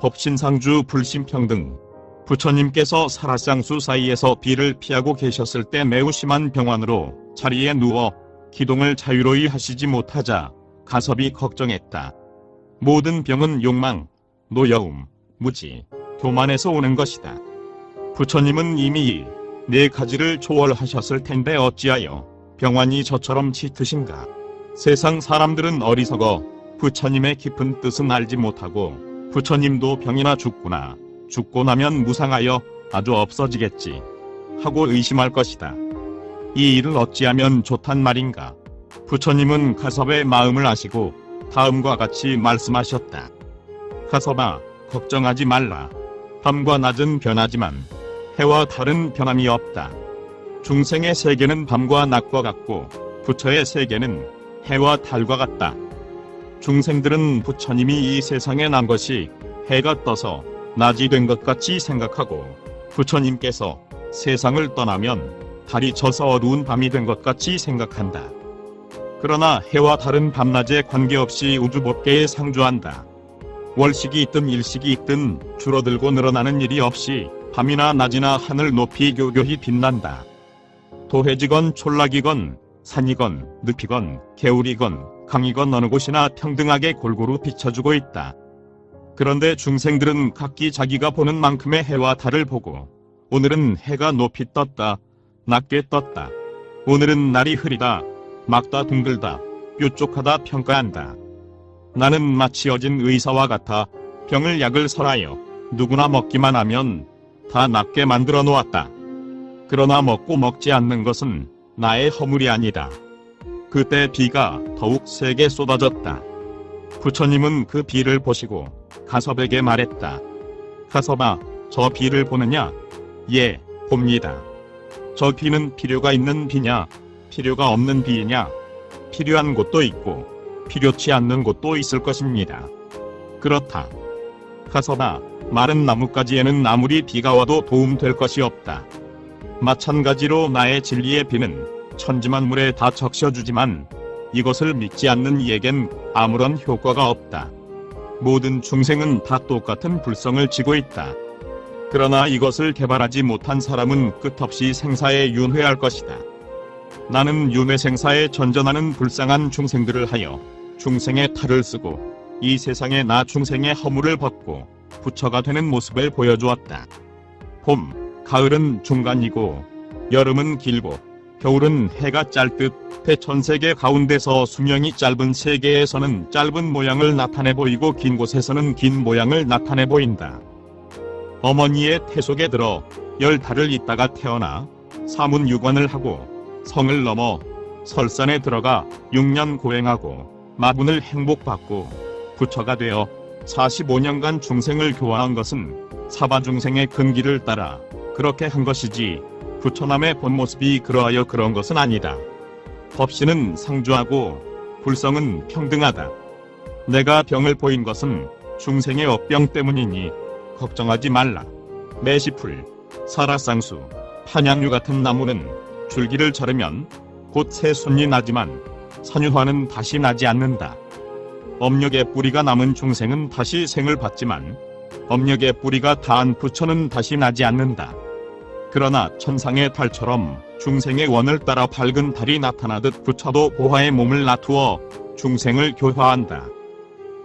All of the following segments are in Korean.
법신상주 불신평등 부처님께서 사라쌍수 사이에서 비를 피하고 계셨을 때 매우 심한 병환으로 자리에 누워 기동을 자유로이 하시지 못하자 가섭이 걱정했다. 모든 병은 욕망, 노여움, 무지, 교만에서 오는 것이다. 부처님은 이미 네 가지를 초월하셨을 텐데 어찌하여 병환이 저처럼 짙으신가? 세상 사람들은 어리석어 부처님의 깊은 뜻은 알지 못하고 부처님도 병이나 죽구나 죽고 나면 무상하여 아주 없어지겠지 하고 의심할 것이다. 이 일을 어찌하면 좋단 말인가? 부처님은 가섭의 마음을 아시고 다음과 같이 말씀하셨다. 가섭아, 걱정하지 말라. 밤과 낮은 변하지만 해와 달은 변함이 없다. 중생의 세계는 밤과 낮과 같고 부처의 세계는 해와 달과 같다. 중생들은 부처님이 이 세상에 난 것이 해가 떠서 낮이 된 것 같이 생각하고 부처님께서 세상을 떠나면 달이 져서 어두운 밤이 된 것 같이 생각한다. 그러나 해와 달은 밤낮에 관계없이 우주법계에 상주한다. 월식이 있든 일식이 있든 줄어들고 늘어나는 일이 없이 밤이나 낮이나 하늘 높이 교교히 빛난다. 도해지건 촌락이건 산이건 늪이건 개울이건 강이건 어느 곳이나 평등하게 골고루 비춰주고 있다. 그런데 중생들은 각기 자기가 보는 만큼의 해와 달을 보고 오늘은 해가 높이 떴다. 낮게 떴다. 오늘은 날이 흐리다. 막다 둥글다. 뾰족하다 평가한다. 나는 마치 어진 의사와 같아 병을 약을 설하여 누구나 먹기만 하면 다 낫게 만들어 놓았다. 그러나 먹고 먹지 않는 것은 나의 허물이 아니다. 그때 비가 더욱 세게 쏟아졌다. 부처님은 그 비를 보시고 가섭에게 말했다. 가섭아, 저 비를 보느냐? 예, 봅니다. 저 비는 필요가 있는 비냐? 필요가 없는 비이냐? 필요한 곳도 있고 필요치 않는 곳도 있을 것입니다. 그렇다. 가섭아, 마른 나뭇가지에는 아무리 비가 와도 도움될 것이 없다. 마찬가지로 나의 진리의 비는 천지만물에 다 적셔주지만 이것을 믿지 않는 이에겐 아무런 효과가 없다. 모든 중생은 다 똑같은 불성을 지고 있다. 그러나 이것을 개발하지 못한 사람은 끝없이 생사에 윤회할 것이다. 나는 윤회 생사에 전전하는 불쌍한 중생들을 하여 중생의 탈을 쓰고 이 세상에 나 중생의 허물을 벗고 부처가 되는 모습을 보여주었다. 봄, 가을은 중간이고 여름은 길고 겨울은 해가 짧듯 대천 세계 가운데서 수명이 짧은 세계에서는 짧은 모양을 나타내 보이고 긴 곳에서는 긴 모양을 나타내 보인다. 어머니의 태 속에 들어 열 달을 있다가 태어나 사문 유관을 하고 성을 넘어 설산에 들어가 6년 고행하고 마분을 행복받고 부처가 되어 45년간 중생을 교화한 것은 사바 중생의 근기를 따라 그렇게 한 것이지 부처남의 본 모습이 그러하여 그런 것은 아니다. 법신은 상주하고 불성은 평등하다. 내가 병을 보인 것은 중생의 업병 때문이니 걱정하지 말라. 매시풀, 사라쌍수, 판양류 같은 나무는 줄기를 자르면 곧 새 순이 나지만 선유화는 다시 나지 않는다. 업력의 뿌리가 남은 중생은 다시 생을 받지만 업력의 뿌리가 닿은 부처는 다시 나지 않는다. 그러나 천상의 달처럼 중생의 원을 따라 밝은 달이 나타나듯 부처도 보화의 몸을 나투어 중생을 교화한다.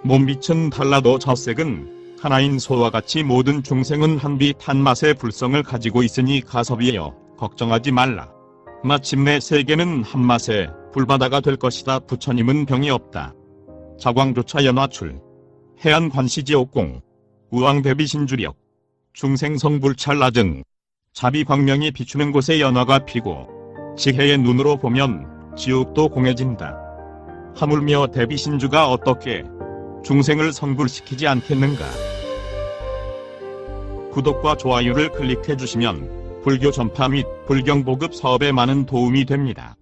몸빛은 달라도 젖색은 하나인 소와 같이 모든 중생은 한빛 한맛의 불성을 가지고 있으니 가섭이여 걱정하지 말라. 마침내 세계는 한맛의 불바다가 될 것이다. 부처님은 병이 없다. 자광조차 연화출, 해안 관시지옥공, 우왕대비 신주력, 중생성 불찰나 등 자비 광명이 비추는 곳에 연화가 피고 지혜의 눈으로 보면 지옥도 공해진다. 하물며 대비신주가 어떻게 중생을 성불시키지 않겠는가? 구독과 좋아요를 클릭해 주시면 불교 전파 및 불경 보급 사업에 많은 도움이 됩니다.